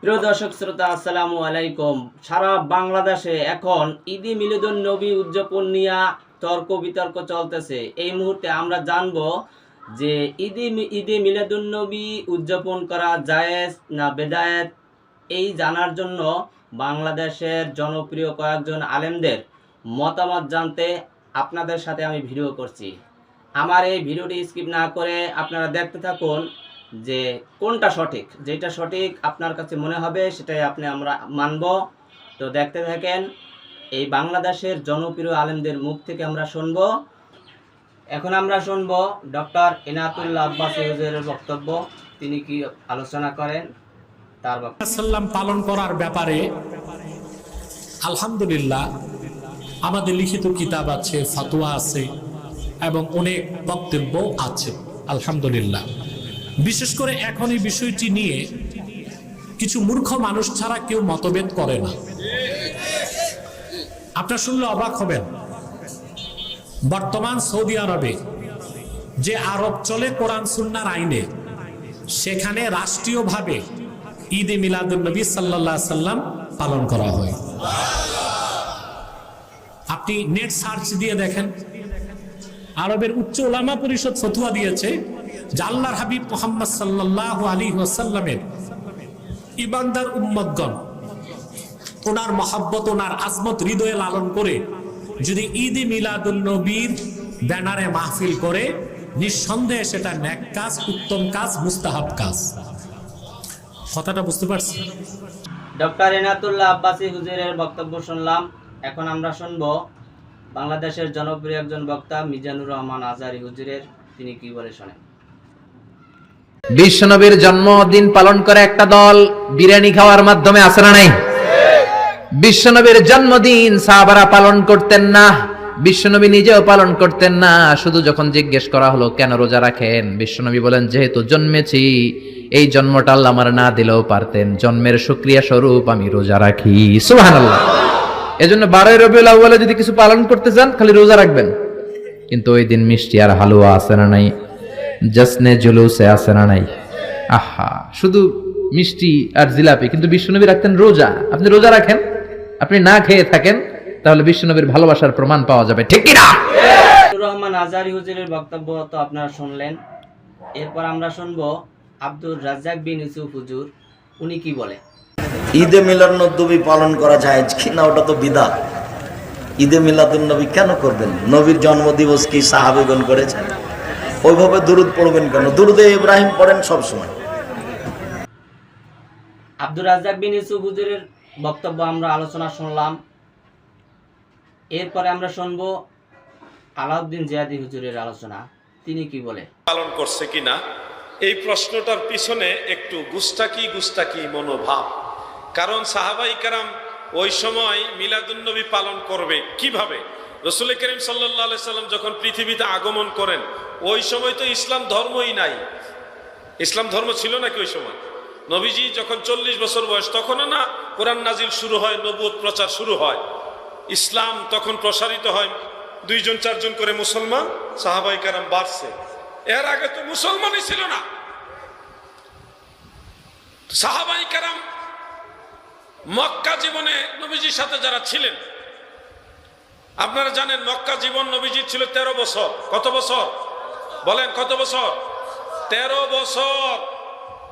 প্রিয় দর্শক, শ্রোতা, আসসালামু আলাইকুম। সারা বাংলাদেশে এখন ঈদে মিলাদুন নবী উদযাপন নিয়ে তর্ক বিতর্ক চলতেছে। এই মুহূর্তে আমরা জানব যে মি- ঈদে মিলাদুন নবী উদযাপন করা জায়েজ না বেদায়েত? এই জানার জন্য বাংলাদেশের জনপ্রিয় কয়েকজন আলেমদের মতামত জানতে আপনাদের সাথে আমি ভিডিও করছি। আমার এই ভিডিওটি স্কিপ না করে আপনারা দেখতে থাকুন। যে কোনটা সঠিক? যেটা সঠিক আপনার কাছে মনে হবে, সেটাই আপনি আমরা মানব। তো দেখতে থাকেন, এই বাংলাদেশের জনপ্রিয় আলেমদের মুখ থেকে আমরা শুনব। এখন আমরা শুনব ডক্টর এনাতুল্লাহ আব্বাস বক্তব্য। তিনি কি আলোচনা করেন? তার সাল্লাম পালন করার ব্যাপারে আলহামদুলিল্লাহ আমাদের লিখিত কিতাব আছে, ফতোয়া আছে এবং অনেক বক্তব্য আছে, আলহামদুলিল্লাহ। বিশেষ করে এখন এই বিষয়টি নিয়ে কিছু মূর্খ মানুষ ছাড়া কেউ মতভেদ করে না। আপনার শুনলে অবাক হবেন। বর্তমান সৌদি আরবে যে আরব চলে কোরআন সুন্নার আইনে, সেখানে রাষ্ট্রীয়ভাবে ঈদে মিলাদুল নবী সাল্লাহ সাল্লাম পালন করা হয়। আপনি নেট সার্চ দিয়ে দেখেন। আরবের উচ্চ ওলামা পরিষদ ফতুয়া দিয়েছে যে আল্লাহর হাবিব মোহাম্মদ সাল্লাহ আলী ওয়াসাল্লামের ইবান্দার উম্মতগণ, ওনার মহাব্বত, ওনার আজমত হৃদয়ে লালন করে যদি ঈদে মিলাদুল নবীর ব্যানারে মাহফিল করে, নিঃসন্দেহে সেটা ন্যাক কাজ, উত্তম কাজ, মুস্তাহাব কাজ। কথাটা বুঝতে পারছি ডক্টর এনাতুল্লাহ আব্বাসি হুজুরের বক্তব্য শুনলাম। এখন আমরা শুনব বাংলাদেশের জনপ্রিয় একজন বক্তা মিজানুর রহমান আজারি হুজুরের, তিনি কি বলে শোনেন? বিশ্বনবীর জন্মদিন পালন করে একটা দল বিরিয়ানি খাওয়ার মাধ্যমে আসে না নাই? বিশ্বনবীর জন্মদিন সাহাবারা পালন করতেন না, বিশ্বনবী নিজেও পালন করতেন না। শুধু যখন জিজ্ঞেস করা হলো, কেন রোজা রাখেন? বিশ্বনবী বলেন, যেহেতু জন্মেছি, এই জন্মটা আল্লাহ আমার না দিলেও পারতেন। জন্মের সুক্রিয়া স্বরূপ আমি রোজা রাখি। সুবহানাল্লাহ। এজন্য বারোই আউ্বালে যদি কিছু পালন করতে চান, খালি রোজা রাখবেন। কিন্তু ওই দিন মিষ্টি আর হালুয়া আছে না নাই? জসনে জুলুসে আছে না নাই? আহা শুধু মিষ্টি আর জিলাপি কিন্তু বিশ্বনবী রাখতেন রোজা। আপনি রোজা রাখেন আপনি না খেয়ে থাকেন তাহলে বিশ্বনবীর ভালোবাসার প্রমাণ পাওয়া যাবে ঠিক কি না মিজানুর রহমান আজারি হুজুরের বক্তব্য তো আপনারা শুনলেন। এরপর আমরা শুনব আব্দুর রাজ্জাক বিন ইউসুফ হুজুর উনি কি বলে? ঈদে মিলাদ নবী পালন করা যায় কি না? ওটা তো বিদা ঈদে মিলাদুন নবী কেন করবেন? নবীর জন্মদিবস কি সাহাবিগণ করেছেন? ওইভাবে দুরুদ পড়বেন কেন? দুরুদে ইব্রাহিম পড়েন সব সময়। আব্দুর রাজ্জাক বিন ইউসুফ হুজুরের বক্তব্য আমরা আলোচনা শুনলাম। এরপরে আমরা শুনব আলাউদ্দিন জিয়াদি হুজুরের আলোচনা। তিনি কি বলে? পালন করছে কিনা? এই প্রশ্নটার পিছনে একটু গুস্তাকি গুস্তাকি মনোভাব। কারণ সাহাবাই কারাম ওই সময় মিলাদুন্নবী পালন করবে কীভাবে? রসুল করিম সাল্লাহ সাল্লাম যখন পৃথিবীতে আগমন করেন, ওই সময় তো ইসলাম ধর্মই নাই। ইসলাম ধর্ম ছিল নাকি ওই সময়? নবীজি যখন চল্লিশ বছর বয়স, তখনও না কোরআন নাজিল শুরু হয়, নবুয়ত প্রচার শুরু হয়। ইসলাম তখন প্রসারিত হয়, দুইজন চারজন করে মুসলমান সাহাবাই কারাম বাড়ছে। এর আগে তো মুসলমানই ছিল না। সাহাবাই কারাম মক্কা জীবনে নবীজির সাথে যারা ছিলেন আপনারা জানেন মক্কা জীবন নবীজির ছিল তেরো বছর। কত বছর? বলেন কত বছর? তেরো বছর।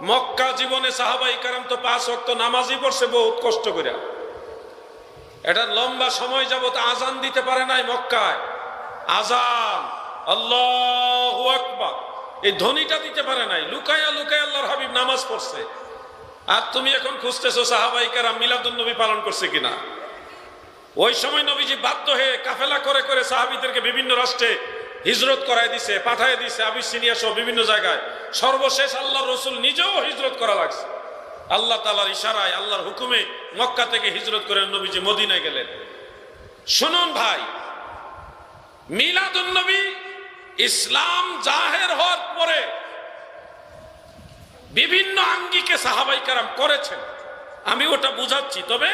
মক্কা জীবনে সাহাবাই কারাম তো পাঁচ অক্ত নামাজই পড়ছে বহুত কষ্ট করে। এটা লম্বা সময় যাবত আজান দিতে পারে নাই মক্কায়। আজান আল্লাহ আকবার। এই ধ্বনিটা দিতে পারে নাই। লুকায়া, লুকায় আল্লাহর হাবিব নামাজ পড়ছে। আর তুমি এখন খুঁজতেছো সাহাবাই কারাম মিলাদুন নবী পালন করছে কিনা? ওই সময় নবীজি বাধ্য হয়ে কাফেলা করে করে সাহাবিদেরকে বিভিন্ন রাষ্ট্রে হিজরত করায় দিছে, পাঠায় দিছে আবিসিনিয়া সহ বিভিন্ন জায়গায়। সর্বশেষ আল্লাহ রসুল নিজেও হিজরত করা লাগছে। আল্লাহ তালার ইশারায়, আল্লাহর হুকুমে মক্কা থেকে হিজরত করে নবীজি মদিনায় গেলেন। শুনুন ভাই, মিলাদুন নবী ইসলাম জাহের হওয়ার পরে বিভিন্ন আঙ্গিকে সাহাবাই কারাম করেছেন। আমি ওটা বুঝাচ্ছি, তবে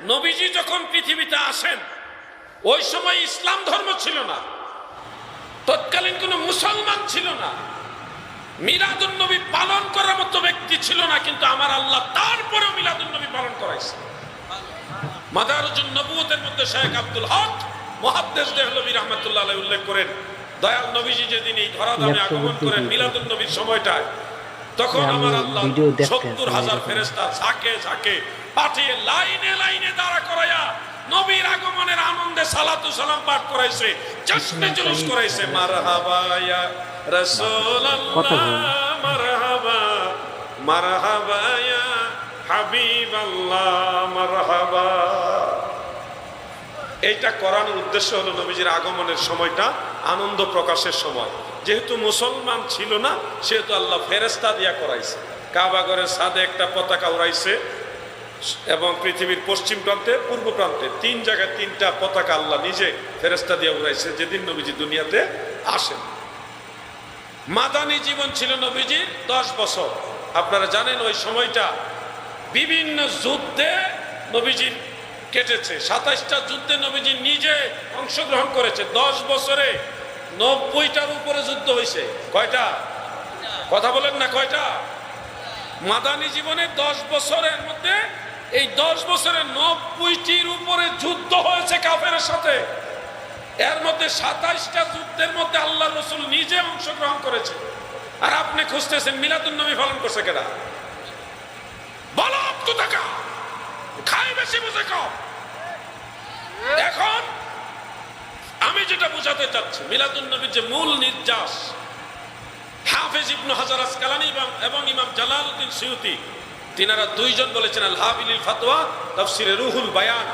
নবীজি যখন পৃথিবীতে আসেন ওই সময় ইসলাম ধর্ম ছিল না। তৎকালীন কোনো মুসলমান ছিল না। মিলাদুন নবী পালন করার মতো ব্যক্তি ছিল না কিন্তু আমার আল্লাহ তারপরেও পালন আছে মাদারুজুন নবুয়তের মধ্যে শেখ আব্দুল হক মহাদ্দেশ দেহলবী রহমতুল্লাহ আলাইহি উল্লেখ করেন দয়াল নবীজি যেদিন এই ধরাধামে আগমন করেন মিলাদুন নবীর সময়টায় তখন আমার আল্লাহ সত্তর হাজার ফেরেস্তা ঝাঁকে ঝাঁকে পাঠিয়ে লাইনে লাইনে দাঁড়া করাইয়া নবীর আগমনের আনন্দে সালাতু সালাম পাঠ করাইছে জশ্নে জুলুস করাইছে। মারহাবা ইয়া রাসূলুল্লাহ মারহাবা মারহাবা ইয়া হাবিবাল্লাহ মারহাবা। এইটা করানোর উদ্দেশ্য হলো নবীজির আগমনের সময়টা আনন্দ প্রকাশের সময়। যেহেতু মুসলমান ছিল না, সেহেতু আল্লাহ ফেরেস্তা দিয়া করাইছে। কাবাগরের সাদে একটা পতাকা উড়াইছে এবং পৃথিবীর পশ্চিম প্রান্তে, পূর্ব প্রান্তে তিন জায়গায় তিনটা পতাকা আল্লাহ নিজে ফেরেস্তা দিয়ে উড়াইছে, যেদিন নবীজি দুনিয়াতে আসেন। মাদানী জীবন ছিল নবীজির দশ বছর। আপনারা জানেন ওই সময়টা বিভিন্ন যুদ্ধে নবীজির কেটেছে। সাতাইশটা যুদ্ধে নবীজি নিজে অংশগ্রহণ করেছে। দশ বছরে নব্বইটার উপরে যুদ্ধ হয়েছে। কয়টা? কথা বলেন না, কয়টা? মাদানী জীবনে দশ বছরের মধ্যে, এই দশ বছরে নব্বইটির উপরে যুদ্ধ হয়েছে কাফের সাথে। এর মধ্যে সাতাইশটা যুদ্ধের মধ্যে আল্লাহ রসুল নিজে অংশগ্রহণ করেছে। আর আপনি খুঁজতেছেন মিলাদুল নবী পালন করছে কেনা বলো কোথাকা খাই বেশি বুঝে কম এখন আমি যেটা বোঝাতে চাচ্ছি মিলাদুল নবীর যে মূল নির্যাস, হাফেজ ইবনু হাজার আসকালানি এবং- ইমাম জালালউদ্দিন সিউতি, তিনারা দুইজন বলেছেন, আল হাবিলিল ফাতোয়া তাফসিরে রুহুল বায়ান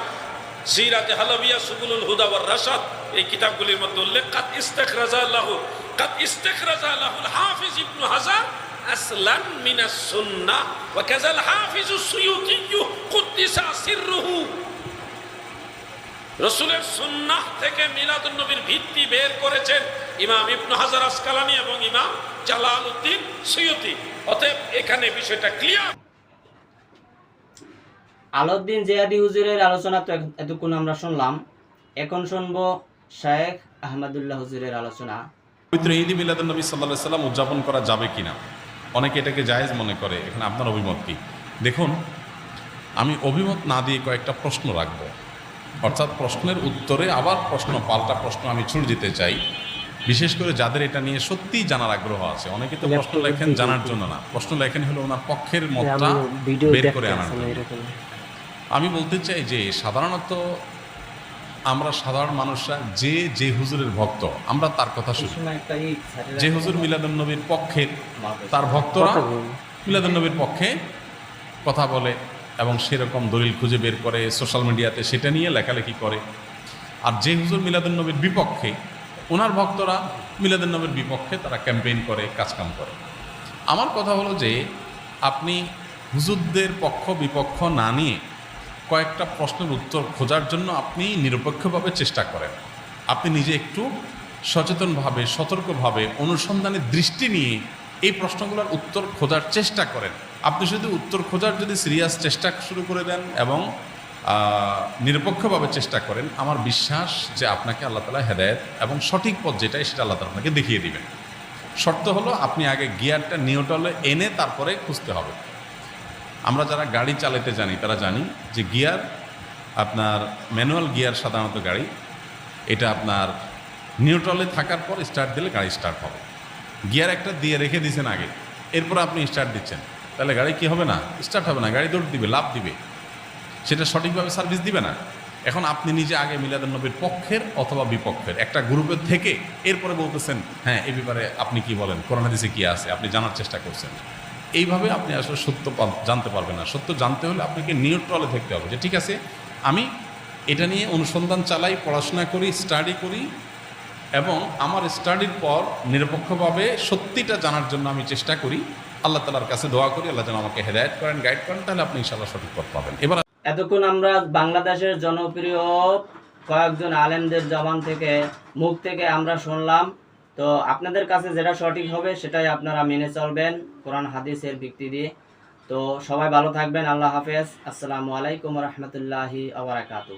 সিরাতে হালাবিয়া সুবুলুল হুদা ওয়ার রাশাদ, এই কিতাবগুলির মধ্যে উল্লেখ কাত ইস্তেখরাজা আল্লাহু কাত ইস্তেখরাজা আল্লাহুল হাফিজ ইবনু হাজার আসলান মিনাস সুন্নাহ, ওয়া কাযাল হাফিজু সুয়ুতি কুদ্দিসা সিররুহু। রসুলের সুন্নাহ থেকে মিলাদুন নবীর ভিত্তি বের করেছেন ইমাম ইবনু হাজার আসকালানি এবং ইমাম জালাল উদ্দিন সৈয়দি। অতএব এখানে বিষয়টা ক্লিয়ার আলাউদ্দিন জিয়াদি হুজুরের আলোচনা তো এতক্ষণ আমরা শুনলাম। এখন শুনব শায়েখ আহমদুল্লাহ হুজুরের আলোচনা। পবিত্র ঈদ মিলাদুল নবী সাল্লাহ সাল্লাম উদযাপন করা যাবে কিনা? অনেকে এটাকে জায়েজ মনে করে। এখানে আপনার অভিমত কি? দেখুন আমি অভিমত না দিয়ে কয়েকটা প্রশ্ন রাখব। অর্থাৎ প্রশ্নের উত্তরে আবার প্রশ্ন পাল্টা প্রশ্ন আমি ছুড়ে দিতে চাই। বিশেষ করে যাদের এটা নিয়ে সত্যিই জানার আগ্রহ আছে। অনেকে তো প্রশ্ন লেখেন জানার জন্য না। প্রশ্ন লেখেন হলো ওনার পক্ষের মতটা বের করে আনার আমি বলতে চাই যে সাধারণত আমরা সাধারণ মানুষরা যে যে হুজুরের ভক্ত আমরা তার কথা শুনি। যে হুজুর মিলাদুল নবীর পক্ষে তার ভক্তরা মিলাদুল নবীর পক্ষে কথা বলে। এবং সেরকম দলিল খুঁজে বের করে সোশ্যাল মিডিয়াতে সেটা নিয়ে লেখালেখি করে। আর যে হুজুর মিলাদুল নবীর বিপক্ষে, ওনার ভক্তরা মিলাদুল নবীর বিপক্ষে তারা ক্যাম্পেইন করে, কাজকাম করে। আমার কথা হলো যে, আপনি হুজুরদের পক্ষ, বিপক্ষ না নিয়ে কয়েকটা প্রশ্নের উত্তর খোঁজার জন্য আপনি নিরপেক্ষভাবে চেষ্টা করেন। আপনি নিজে একটু সচেতনভাবে, সতর্কভাবে অনুসন্ধানের দৃষ্টি নিয়ে এই প্রশ্নগুলোর উত্তর খোঁজার চেষ্টা করেন। আপনি শুধু উত্তর খোঁজার যদি সিরিয়াস চেষ্টা শুরু করে দেন এবং নিরপেক্ষভাবে চেষ্টা করেন, আমার বিশ্বাস যে আপনাকে আল্লাহ তালা হেদায়ত এবং সঠিক পথ যেটাই সেটা আল্লাহ তালা আপনাকে দেখিয়ে দিবেন। শর্ত হলো আপনি আগে গিয়ারটা নিউটলে এনে তারপরে খুঁজতে হবে। আমরা যারা গাড়ি চালাতে জানি, তারা জানি যে গিয়ার আপনার ম্যানুয়াল গিয়ার সাধারণত গাড়ি, এটা আপনার নিউট্রালে থাকার পর স্টার্ট দিলে গাড়ি স্টার্ট হবে। গিয়ার একটা দিয়ে রেখে দিয়েছেন আগে, এরপর আপনি স্টার্ট দিচ্ছেন। তাহলে গাড়ি কি হবে না? স্টার্ট হবে না। গাড়ি দৌড় দিবে লাভ দিবে। সেটা সঠিকভাবে সার্ভিস দিবে না। এখন আপনি নিজে আগে মিলাদুল নবীর পক্ষের অথবা বিপক্ষের, একটা গ্রুপের থেকে এরপরে বলতেছেন হ্যাঁ এ ব্যাপারে আপনি কি বলেন? করোনা দিছে কি আছে? আপনি জানার চেষ্টা করছেন। এইভাবে আপনি আসলে সত্য জানতে পারবেন না। সত্য জানতে হলে আপনাকে নিউট্রালে থাকতে হবে যে, ঠিক আছে, আমি এটা নিয়ে অনুসন্ধান চালাই, পড়াশোনা করি স্টাডি করি এবং আমার স্টাডির পর নিরপেক্ষভাবে সত্যিটা জানার জন্য আমি চেষ্টা করি। আল্লাহ তালার কাছে দোয়া করি, আল্লাহ যেন আমাকে হেদায়ত করেন গাইড করেন, তাহলে আপনি ইনশাল্লাহ সঠিক পথ পাবেন। এবার এতক্ষণ আমরা বাংলাদেশের জনপ্রিয় কয়েকজন আলেমদের জবান থেকে, মুখ থেকে আমরা শুনলাম। তো আপনাদের কাছে যেটা সঠিক হবে, সেটাই আপনারা মেনে চলবেন, কোরআন, হাদিসের ভিত্তি দিয়ে তো সবাই ভালো থাকবেন, আল্লাহ হাফেজ। আসসালামু আলাইকুম রহমতুল্লাহি আবরাকাতু